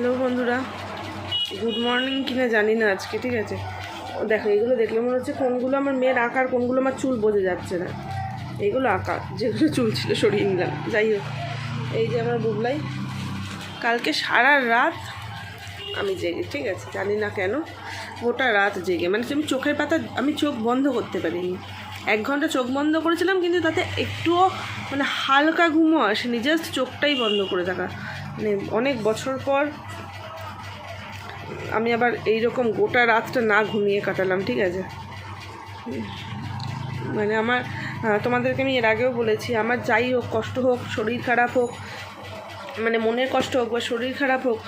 Hello বন্ধুরা, good morning কিনা জানি না আজকে, ঠিক আছে? ও দেখো, এগুলো দেখলে মনে হচ্ছে কোনগুলো আমার মেয়ের আঁকার, কোনগুলো আমার চুল বোঝা যাচ্ছে না। এইগুলো আঁকা যেগুলো চুল ছিল সরিয়ে নিলাম। যাই হোক, এই যে আমার বুবলাই। কালকে সারা রাত আমি জেগে, ঠিক আছে? জানি না কেন, গোটা রাত জেগে। মানে আমি চোখের পাতা, আমি চোখ বন্ধ করতে পারিনি। এক ঘণ্টা চোখ বন্ধ করেছিলাম, কিন্তু তাতে একটুও মানে হালকা ঘুমও আসেনি, জাস্ট চোখটাই বন্ধ করে থাকা। মানে অনেক বছর পর আমি আবার এই রকম গোটা রাতটা না ঘুমিয়ে কাটালাম, ঠিক আছে? মানে আমার তোমাদেরকে আমি এর আগেও বলেছি, আমার যাই হোক, কষ্ট হোক, শরীর খারাপ হোক মানে মনের কষ্ট হোক বা শরীর খারাপ হোক,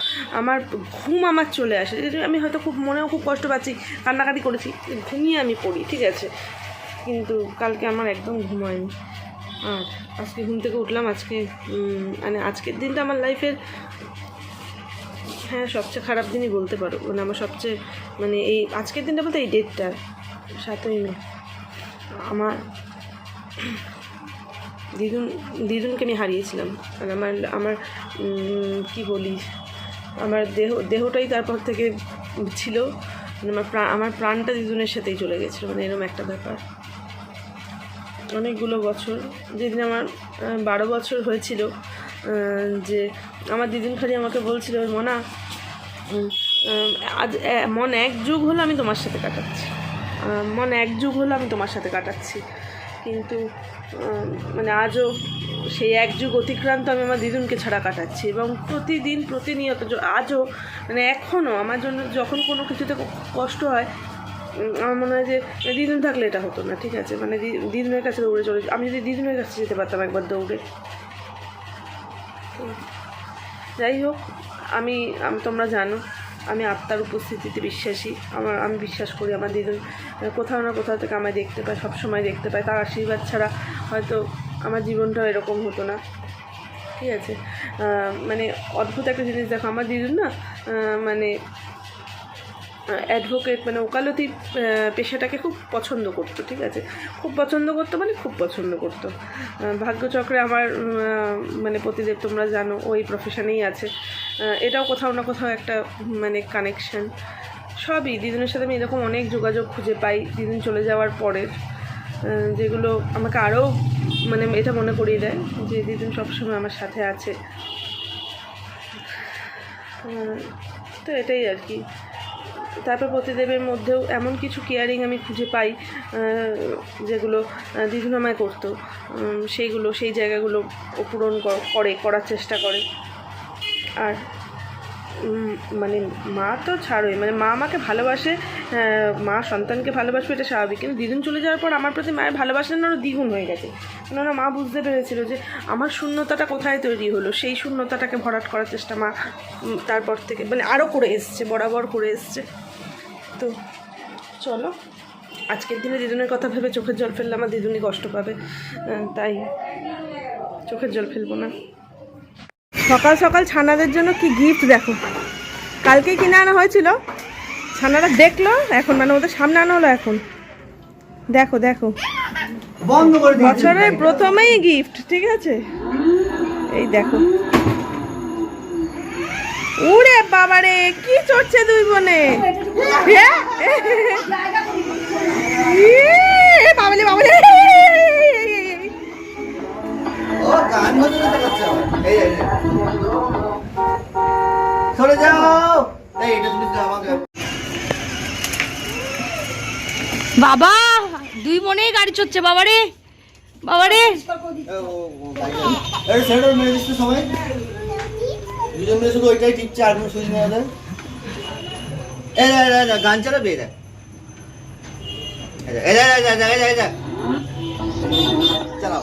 আমার ঘুম আমার চলে আসে। আমি হয়তো খুব, মনেও খুব কষ্ট পাচ্ছি, কান্নাকাটি করেছি, ঘুমিয়ে আমি পড়ি, ঠিক আছে? কিন্তু কালকে আমার একদম ঘুম হয়নি। আর আজকে ঘুম থেকে উঠলাম, আজকে মানে আজকের দিনটা আমার লাইফের হ্যাঁ সবচেয়ে খারাপ দিনই বলতে পারো। মানে আমার সবচেয়ে মানে এই আজকের দিনটা বলতে এই ডেটটা সাতই মে। আমার, দিদুন, দিদুনকে আমি হারিয়েছিলাম। আর আমার আমার কি বলি, আমার দেহ, দেহটাই তারপর থেকে ছিল। মানে আমার প্রাণ আমার প্রাণটা দিদুনের সাথেই চলে গেছিল। মানে এরকম একটা ব্যাপার। অনেকগুলো বছর। যেদিন আমার বারো বছর হয়েছিল যে আমার দিদিন খালি আমাকে বলছিল, মনা আজ মন এক যুগ হলো আমি তোমার সাথে কাটাচ্ছি। মন এক যুগ হলো আমি তোমার সাথে কাটাচ্ছি। কিন্তু মানে আজও সেই এক যুগ অতিক্রান্ত আমি আমার দিদুনকে ছাড়া কাটাচ্ছি এবং প্রতিদিন, প্রতিনিয়ত আজও মানে এখনও আমার জন্য যখন কোনো কিছুতে কষ্ট হয় আমার মনে হয় যে দিদুন থাকলে এটা হতো না, ঠিক আছে? মানে দিদুনের কাছে দৌড়ে চলে আমি যদি দিদুনের কাছে যেতে পারতাম একবার দৌড়ে। যাই হোক, আমি তোমরা জানো, আমি আত্মার উপস্থিতিতে বিশ্বাসী। আমার, আমি বিশ্বাস করি আমার দিদুন কোথাও না কোথাও থেকে আমায় দেখতে পায় সব সময় দেখতে পায়। তার আশীর্বাদ ছাড়া হয়তো আমার জীবনটাও এরকম হতো না। ঠিক আছে? মানে অদ্ভুত একটা জিনিস দেখো, আমার দিদুন না মানে অ্যাডভোকেট মানে ওকালতি পেশাটাকে খুব পছন্দ করতো ঠিক আছে? খুব পছন্দ করতো মানে খুব পছন্দ করতো। ভাগ্যচক্রে আমার মানে প্রতিদেব তোমরা জানো ওই প্রফেশনেই আছে। এটাও কোথাও না কোথাও একটা মানে কানেকশান সবই দিদিনের সাথে আমি এরকম অনেক যোগাযোগ খুঁজে পাই দিদিন চলে যাওয়ার পরে। আহ, যেগুলো আমাকে আরও মানে এটা মনে করিয়ে দেয় যে দিদিন সবসময় আমার সাথে আছে। তো এটাই আর কি। তারপর পতিদেবের মধ্যেও এমন কিছু কেয়ারিং আমি খুঁজে পাই যেগুলো দীর্ঘনামায় করত। সেইগুলো, সেই জায়গাগুলো পূরণ করে, করার চেষ্টা করে। আর মানে মা তো ছাড়োই। মানে মা আমাকে ভালোবাসে মা সন্তানকে ভালোবাসবে এটা স্বাভাবিক। কিন্তু দিদুন চলে যাওয়ার পর আমার প্রতি মায়ের ভালোবাসা আরও দ্বিগুণ হয়ে গেছে। কেননা মা বুঝতে পেরেছিল যে আমার শূন্যতাটা কোথায় তৈরি হলো, সেই শূন্যতাটাকে ভরাট করার চেষ্টা মা তারপর থেকে মানে আরও করে এসছে, বরাবর করে এসছে। তো চলো, আজকের দিনে দিদুনের কথা ভেবে চোখের জল ফেললে আমার দিদুনি কষ্ট পাবে। তাই চোখের জল ফেলব না। সকাল সকাল ছানাদের জন্য কি গিফট দেখো। কালকে কিনে আনা হয়েছিল। ছানারা দেখল এখন মানে ওদের সামনে আনা হলো এখন। দেখো দেখো। বছরের প্রথমেই গিফট ঠিক আছে? এই দেখো। উড়ে বাবারে কি চড়ছে দুই বোনে? বাবালে বাবালে ও গান সরে যাও। এই এটা তুমি আমাকে। বাবা দুই মনে গাড়ি চড়ছে বাবারে বাবারে এই সেটার মেরে দিচ্ছে সবাই। দুজন মিলে শুধু ওইটাই টিপছে আর কোনো সুইচ নেই ওদের। এই যা, এই যা, গান যা। চালাও।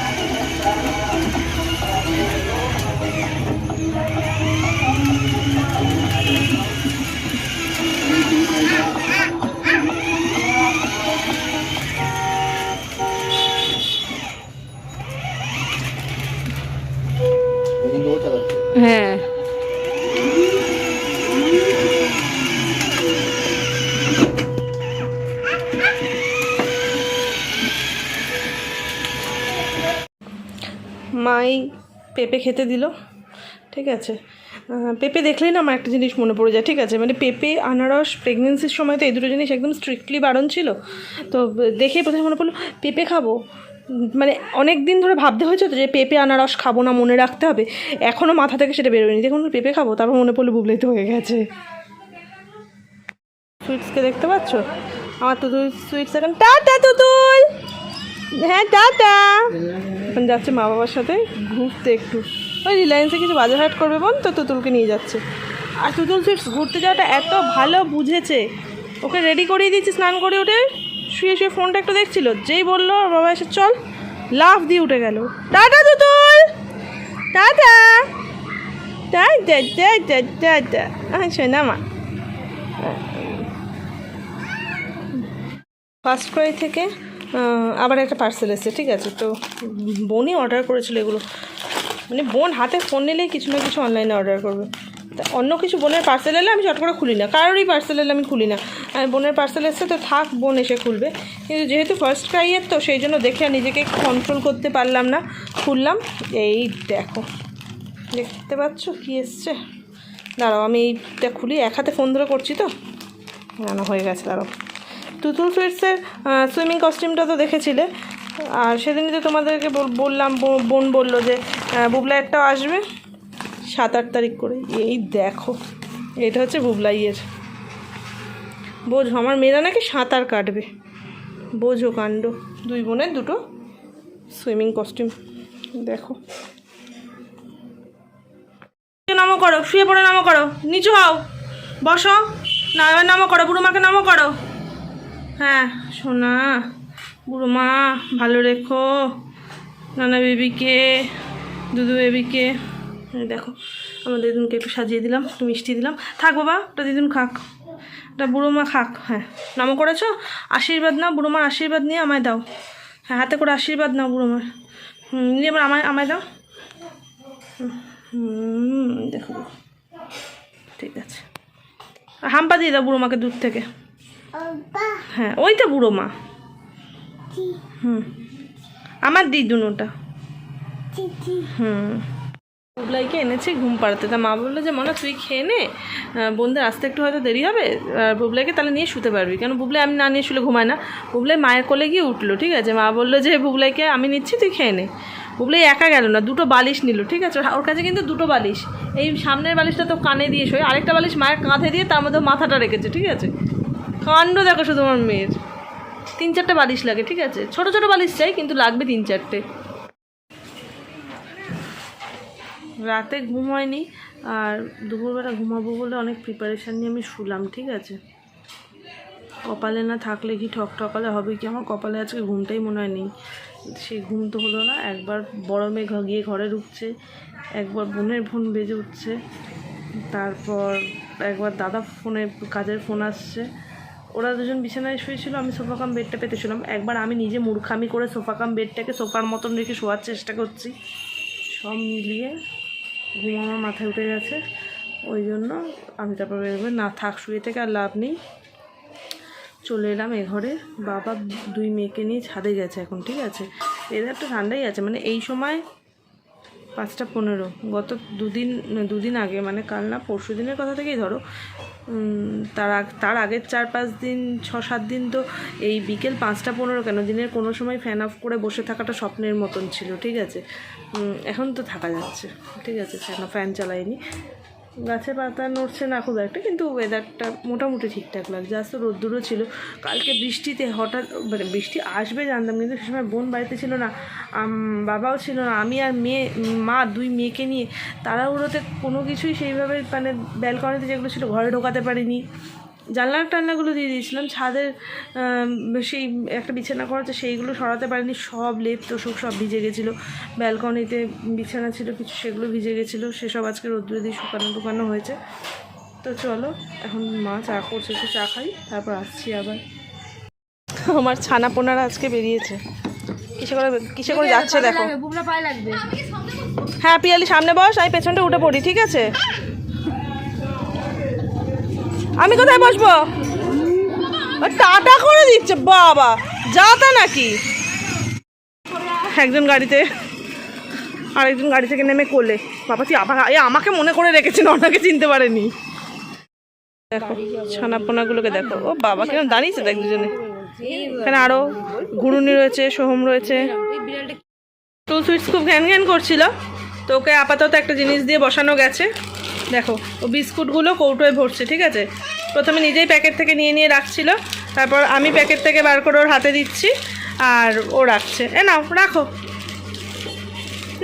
পেঁপে খেতে দিল। ঠিক আছে। পেঁপে দেখলেই না আমার একটা জিনিস মনে পড়ে যায়। ঠিক আছে মানে পেঁপে, আনারস প্রেগনেন্সির সময় তো এই দুটো জিনিস একদম স্ট্রিক্টলি বারণ ছিল। তো দেখেই প্রথমে মনে পড়ল, পেঁপে খাব? মানে অনেক দিন ধরে ভাবতে হয়েছে তো যে পেঁপে, আনারস খাব না মনে রাখতে হবে। এখনও মাথা থেকে সেটা বেরোয়নি। দেখুন, পেঁপে খাব, তারপর মনে পড়ল বুবলাইতে হয়ে গেছে। সুইটসকে দেখতে পাচ্ছ? আমার তুতুল সুইটস এখন। টাটা, তুতুল! হ্যাঁ টাটা। এখন যাচ্ছে মা বাবার সাথে ঘুরতে একটু। ওই রিলায়েন্সে কিছু বাজার হাট করবে বোন তো, তুতুলকে নিয়ে যাচ্ছে। আর তুতুল সুইটস ঘুরতে যাওয়াটা এত ভালো বুঝেছে। ওকে রেডি করিয়ে দিয়েছি স্নান করে উঠে। শুয়ে শুয়ে ফোনটা একটু দেখছিল। যেই বলল বাবা এসে চল, লাফ দিয়ে উঠে গেল। Tata, Tutul! Tata! First cry থেকে আবার একটা পার্সেল এসেছে, ঠিক আছে? তো বোনই অর্ডার করেছিল এগুলো। মানে বোন হাতে ফোন নিলেই কিছু না কিছু অনলাইনে অর্ডার করবে। তা অন্য কিছু বোনের পার্সেল এলে আমি চট করে খুলি না। কারোরই পার্সেল এলে আমি খুলি না। বোনের পার্সেল এসছে তো থাক, বোন এসে খুলবে। কিন্তু যেহেতু ফার্স্ট ক্রাইয়ের তো সেই জন্য দেখে নিজেকে কন্ট্রোল করতে পারলাম না। খুললাম, এই দেখো। দেখতে পাচ্ছ কী এসছে? দাঁড়াও, আমি এইটা খুলি। এক হাতে ফোন ধরে করছি তো? না না, হয়ে গেছে, দাঁড়াও। তুতুল ফিটসের সুইমিং কস্টিউমটা তো দেখেছিলে। আর সেদিনই তো তোমাদেরকে বল- বললাম বোন বলল যে আহ, বুবলা একটাও আসবে। সাত আট তারিখ করে। এই দেখো এটা হচ্ছে বুবলাইয়ের বোঝো আমার মেয়েরা নাকি সাঁতার কাটবে। বোঝো কাণ্ড দুই বোনের দুটো সুইমিং কস্টিউম দেখো। নামো করো শুয়ে পড়ে নামো করো। নিচু হও। বসো। না নামো করো বুড়ো মাকে নামো করো। হ্যাঁ সোনা বুড়ো মা ভালো রেখো, নানা বেবিকে, দুদু বেবিকে। দেখো, আমার দিদুনকে একটু সাজিয়ে দিলাম, একটু মিষ্টি দিলাম। থাক বাবা, ওটা দিদুন খাক। ওটা বুড়ো মা খাক হ্যাঁ। নামো করেছ? আশীর্বাদ নাও বুড়ো মার আশীর্বাদ নিয়ে আমায় দাও। হ্যাঁ হাতে করে আশীর্বাদ নাও বুড়ো হুম, নিয়ে এবার আমায় আমায় দাও। দেখো ঠিক আছে। হাম্পা দিয়ে দাও বুড়ো মাকে দূর থেকে। হ্যাঁ ওইটা বুড়ো মা। হুম। আমার দিদুন ওটা। হুম। বুবলাইকে এনেছে ঘুম পাড়াতে। তা মা বলল যে মনে তুই খেয়ে নে। বোনদের আসতে একটু হয়তো দেরি হবে। আর বুবলাইকে তাহলে নিয়ে শুতে পারবি। কেন বুবলাই আমি না নিয়ে শুলে ঘুমায় না। বুবলাই মায়ের কোলে গিয়ে উঠল ঠিক আছে? মা বলল যে বুবলাইকে আমি নিচ্ছি তুই খেয়ে নে। বুবলাই একা গেল না দুটো বালিশ নিল ঠিক আছে? ওর কাছে কিন্তু দুটো বালিশ। এই সামনের বালিশটা তো কানে দিয়ে শোয়। আরেকটা বালিশ মায়ের কাঁধে দিয়ে তার মধ্যে মাথাটা রেখেছে ঠিক আছে? কাণ্ড দেখো শুধু আমার মেয়ের। তিন চারটে বালিশ লাগে, ঠিক আছে? ছোট ছোট বালিশ চাই, কিন্তু লাগবে তিন চারটে। রাতে ঘুম হয়নি, আর দুপুরবেলা ঘুমাবো বলে অনেক প্রিপারেশান নিয়ে আমি শুলাম, ঠিক আছে? কপালে না থাকলে কি ঠক ঠকালে হবে কি? আমার কপালে আজকে ঘুমটাই মনে হয় নেই। ঘুম তো হলো না, একবার বড় মেয়ে গিয়ে ঘরে ঢুকছে, একবার বোনের ফোন বেজে উঠছে, তারপর একবার দাদা ফোনে, কাজের ফোন আসছে ওরা দুজন বিছানায় শুয়েছিল, আমি সোফা কাম বেডটা পেতেছিলাম একবার আমি নিজে মূর্খামি করে সোফা কাম বেডটাকে সোফার মতন রেখে শোয়ার চেষ্টা করছি। সব মিলিয়ে ঘুম আমার মাথায় উঠে গেছে। ওই জন্য আমি তারপর না থাক, শুয়ে থেকে আর লাভ নেই। চলে এলাম এ ঘরে। বাবা দুই মেয়েকে নিয়ে ছাদে গেছে এখন, ঠিক আছে? ওয়েদারটা ঠান্ডাই আছে। মানে এই সময় পাঁচটা পনেরো। গত দুদিন দুদিন আগে মানে কাল না, পরশু দিনের কথা থেকেই ধরো তার তার আগের চার পাঁচ দিন, ছ সাত দিন তো এই বিকেল পাঁচটা পনেরো কেন? দিনের কোনো সময় ফ্যান অফ করে বসে থাকাটা স্বপ্নের মতন ছিল, ঠিক আছে? এখন তো থাকা যাচ্ছে, ঠিক আছে ফ্যান ফ্যান চালাইনি গাছের পাতা নড়ছে না খুব একটা, কিন্তু ওয়েদারটা মোটামুটি ঠিকঠাক লাগছে। আজ তো রোদ্দুরও ছিল। কালকে বৃষ্টিতে হঠাৎ মানে বৃষ্টি আসবে জানতাম, কিন্তু সে সময় বোন বাড়িতে ছিল না বাবাও ছিল না, আমি আর মেয়ে, মা দুই মেয়েকে নিয়ে তাড়াহুড়োতে কোনো কিছুই সেইভাবে মানে ব্যালকনিতে যেগুলো ছিল, ঘরে ঢোকাতে পারিনি। জানলা টান্নাগুলো দিয়ে দিয়েছিলাম ছাদের সেই একটা বিছানা করা আছে সেইগুলো সরাতে পারিনি সব লেপ তোষক সব ভিজে গেছিল। ব্যালকনিতে বিছানা ছিল কিছু সেগুলো ভিজে গেছিল সেসব আজকে রোদ্দুরে দিয়ে শুকানো টুকানো হয়েছে। তো চলো এখন মা চা করছে একটু চা খাই তারপর আসছি আবার। আমার ছানা পোনারা আজকে বেরিয়েছে। কিসে করে কিসে করে যাচ্ছে দেখো। লাগবে হ্যাঁ পিয়ালি সামনে বস আমি পেছনটা উঠে পড়ি ঠিক আছে? আমি কোথায় বসবো? টাটা করে দিচ্ছে, বাবা। যা তা নাকি? একজন গাড়িতে, আরেকজন গাড়ি থেকে নেমে কোলে। বাবা, তুই আবার আমাকে মনে করে রেখেছেন, ওনাকে চিনতে পারেনি। দেখো, ছানাপোনাগুলোকে দেখো। ও, বাবা কেন দাঁড়িয়েছে দেখ দুজনে। এখানে আরও ঘুরুনি রয়েছে, সোহম রয়েছে। টুল সুইটস খুব ঘ্যান ঘ্যান করছিল। তো ওকে আপাতত একটা জিনিস দিয়ে বসানো গেছে। দেখো, ও বিস্কুটগুলো কৌটোয় ভরছে, ঠিক আছে? প্রথমে নিজেই প্যাকেট থেকে নিয়ে নিয়ে রাখছিল, তারপর আমি প্যাকেট থেকে বার করে ওর হাতে দিচ্ছি, আর ও রাখছে। এ নাও, রাখো।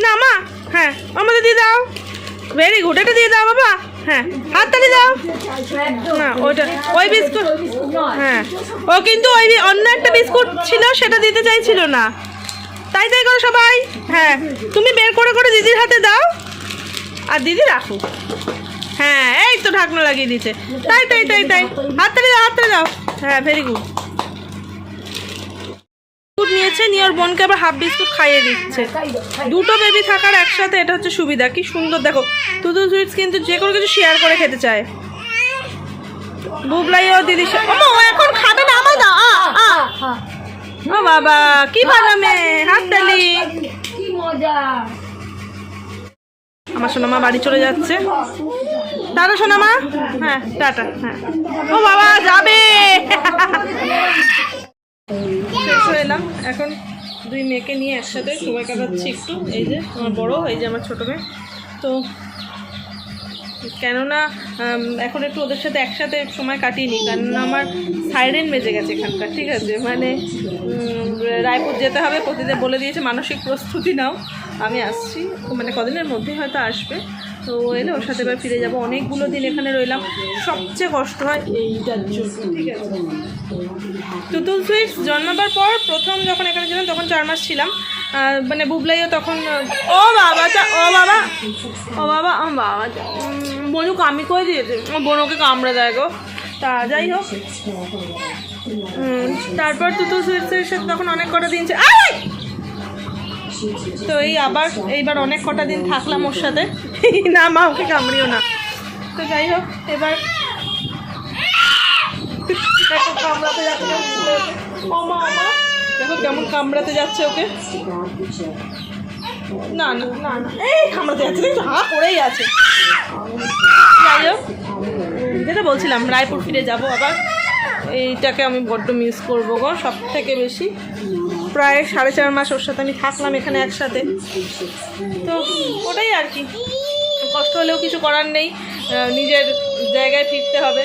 না, মা হ্যাঁ আমাদের দিয়ে দাও। ভেরি গুড এটা দিয়ে দাও, বাবা। হ্যাঁ হাততালি দাও। না, ওটা, ওই বিস্কুট হ্যাঁ। ও কিন্তু ওই অন্য একটা বিস্কুট ছিল, সেটা দিতে চাইছিল না। তাই তাই করো সবাই। হ্যাঁ তুমি বের করে করে দিদির হাতে দাও। আর দিদি রাখো। হ্যাঁ এই তো ঢাকনা লাগিয়ে দিয়েছে। তাই তাই তাই তাই। হাততালি দাও হাততালি দাও। হ্যাঁ ভেরি গুড নিয়েছে, নিয়ে ওর বোনকে আবার হাফ বিস্কুট খাইয়ে দিচ্ছে। দুটো বেবি থাকার একসাথে এটা হচ্ছে সুবিধা। কি সুন্দর, দেখো। সুইটস কিন্তু যে কোনো কিছু শেয়ার করে খেতে চায়। দিদি ও এখন খাবে না। ও বাবা, কি ভালো মেয়ে হাততালি কি মজা। আমার সোনামা বাড়ি চলে যাচ্ছে। টাটা সোনামা। হ্যাঁ টাটা হ্যাঁ। ও বাবা, যাবে। এলাম। এখন দুই মেয়েকে নিয়ে একসাথে সময় কাটাচ্ছি একটু। এই যে আমার বড়, এই যে আমার ছোটো মেয়ে। তো কেননা এখন একটু ওদের সাথে একসাথে সময় কাটিয়ে নিই, কারণ আমার সাইরেন বেজে গেছে এখানকার, ঠিক আছে? মানে রায়পুর যেতে হবে প্রতিদিন বলে দিয়েছে মানসিক প্রস্তুতি নাও। আমি আসছি। মানে কদিনের মধ্যেই হয়তো আসবে। তো এলে ওর সাথে এবার ফিরে যাব। অনেকগুলো দিন এখানে রইলাম। সবচেয়ে কষ্ট হয় এইটার জন্য ঠিক আছে। তুতুল সুইটস জন্মাবার পর প্রথম যখন এখানে ছিলাম তখন চার মাস ছিলাম। মানে বুবলাইও তখন ও বাবা চা- ও বাবা ও বাবা ও বাবা উম, বনু কামি করে দিয়েছে? বোনকে কামড়ে দেয় গো। তা, যাই হোক। তারপর তুতুল সুইটসের সাথে তখন অনেক কটা দিন! তো এই আবার, এইবার অনেক কটা দিন থাকলাম ওর সাথে। না, মা ওকে কামড়িও না। তো যাই হোক, এবার কামড়াতে যাচ্ছে ও মা দেখো কেমন কামড়াতে যাচ্ছে ওকে। না না না না। এই, কামড়াতে যাচ্ছে। হা পড়েই আছে। যাই হোক। যেটা বলছিলাম, রায়পুর ফিরে যাব আবার। এইটাকে আমি বড্ড মিস করব গো সব থেকে বেশি। প্রায় সাড়ে চার মাস ওর সাথে আমি থাকলাম এখানে একসাথে। তো ওটাই আর কি। কষ্ট হলেও কিছু করার নেই নিজের জায়গায় ফিরতে হবে।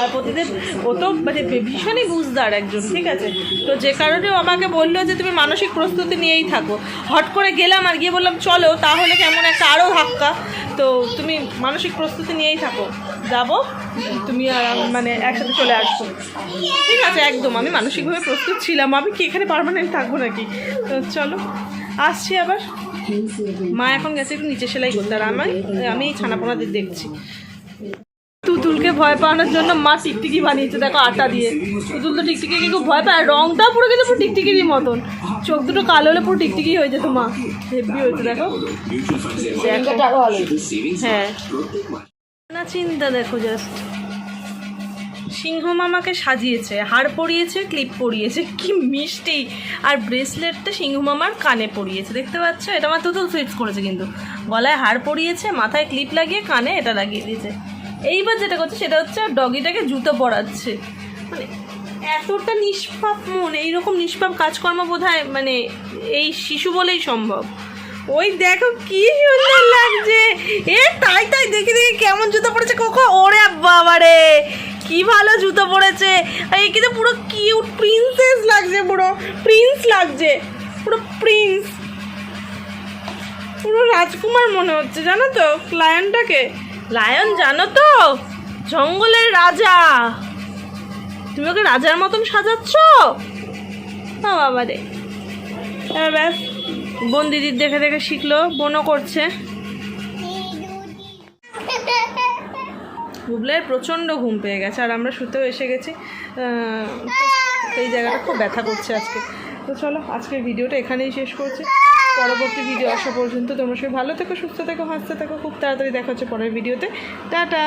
আর প্রতিদিন ও তো মানে ভীষণই বুঝদার একজন, ঠিক আছে? তো যে কারণে আমাকে বলল যে তুমি মানসিক প্রস্তুতি নিয়েই থাকো। হট করে গেলাম আর গিয়ে বললাম, চলো, তাহলে কেমন একটা আরও ধাক্কা। তো তুমি মানসিক প্রস্তুতি নিয়েই থাকো। যাব, তুমি আর মানে একসাথে চলে আসব। ঠিক আছে, একদম, আমি মানসিকভাবে প্রস্তুত ছিলাম। আমি কি এখানে পারমানেন্ট থাকব নাকি? তো চলো, আসছি আবার। মা এখন গেছে একটু নিচে সেলাই করতে, আর আমি আমি ছানাপোনাদের দেখছি। তুতুলকে ভয় পাওয়ানোর জন্য মা টিকটিকি বানিয়েছে, দেখো আটা দিয়ে। তুতুল তো টিকটিকি খুব ভয় পায় রংটা পুরো কিন্তু পুরো টিকটিকিরই মতন। চোখ দুটো কালো হলে পুরো টিকটিকি হয়ে যেত মা। হেভি হয়েছে, দেখো। হ্যাঁ। না, চিন্তা দেখো জাস্ট সিংহ মামাকে সাজিয়েছে হার পরিয়েছে, ক্লিপ পরিয়েছে, কি মিষ্টি। আর ব্রেসলেটটা সিংহ মামার কানে পরিয়েছে, দেখতে পাচ্ছ? এটা আমার তুতুল সুইটস করেছে কিন্তু। গলায় হার পরিয়েছে, মাথায় ক্লিপ লাগিয়ে কানে এটা লাগিয়ে দিয়েছে। এইবার যেটা করছে সেটা হচ্ছে ডগিটাকে জুতো পরাচ্ছে। মানে এতটা নিষ্পাপ মন, এইরকম নিষ্পাপ কাজকর্ম বোধ মানে এই শিশু বলেই সম্ভব। ওই দেখো কি সুন্দর লাগছে। এ, তাই তাই, দেখি দেখি কেমন জুতো পড়েছে কোকো ওরে বাবারে, কি ভালো জুতো পড়েছে এই কিন্তু পুরো কিউট প্রিন্সেস লাগছে, পুরো প্রিন্স লাগছে, পুরো প্রিন্স পুরো রাজকুমার মনে হচ্ছে, জানো তো লায়নটাকে লায়ন, জানো তো? জঙ্গলের রাজা। তুমি ওকে রাজার মতন সাজাচ্ছ? না বাবা রে। ব্যাস, বোন দিদির দেখে দেখে শিখলো, বোনও করছে। বুবলের প্রচণ্ড ঘুম পেয়ে গেছে, আর আমরা শুতেও এসে গেছি। এই জায়গাটা খুব ব্যথা করছে আজকে। তো চলো, আজকের ভিডিওটা এখানেই শেষ করছি। পরবর্তী ভিডিও আসা পর্যন্ত তোমরা সবাই ভালো থেকো, সুস্থ থেকো, হাসতে থেকো। খুব তাড়াতাড়ি দেখা হচ্ছে পরের ভিডিওতে টাটা!